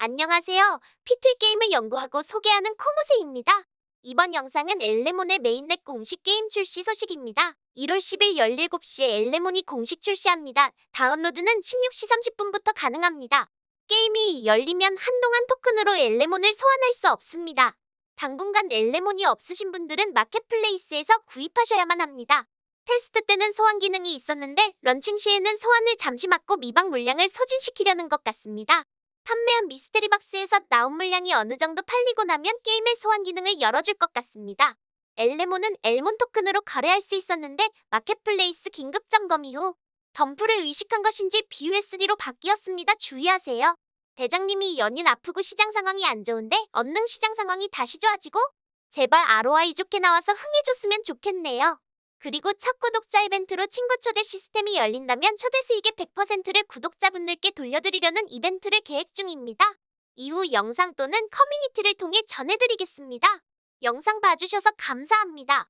안녕하세요. 피틀게임을 연구하고 소개하는 코모세입니다. 이번 영상은 엘레몬의 메인넷 공식 게임 출시 소식입니다. 1월 10일 17시에 엘레몬이 공식 출시합니다. 다운로드는 16시 30분부터 가능합니다. 게임이 열리면 한동안 토큰으로 엘레몬을 소환할 수 없습니다. 당분간 엘레몬이 없으신 분들은 마켓플레이스에서 구입하셔야만 합니다. 테스트 때는 소환 기능이 있었는데 런칭 시에는 소환을 잠시 막고 미방 물량을 소진시키려는 것 같습니다. 판매한 미스테리 박스에서 나온 물량이 어느 정도 팔리고 나면 게임의 소환 기능을 열어줄 것 같습니다. 엘레몬은 엘몬 토큰으로 거래할 수 있었는데 마켓플레이스 긴급 점검 이후 덤프를 의식한 것인지 BUSD로 바뀌었습니다. 주의하세요. 대장님이 연일 아프고 시장 상황이 안 좋은데 언능 시장 상황이 다시 좋아지고 제발 ROI 좋게 나와서 흥해줬으면 좋겠네요. 그리고 첫 구독자 이벤트로 친구 초대 시스템이 열린다면 초대 수익의 100%를 구독자분들께 돌려드리려는 이벤트를 계획 중입니다. 이후 영상 또는 커뮤니티를 통해 전해드리겠습니다. 영상 봐주셔서 감사합니다.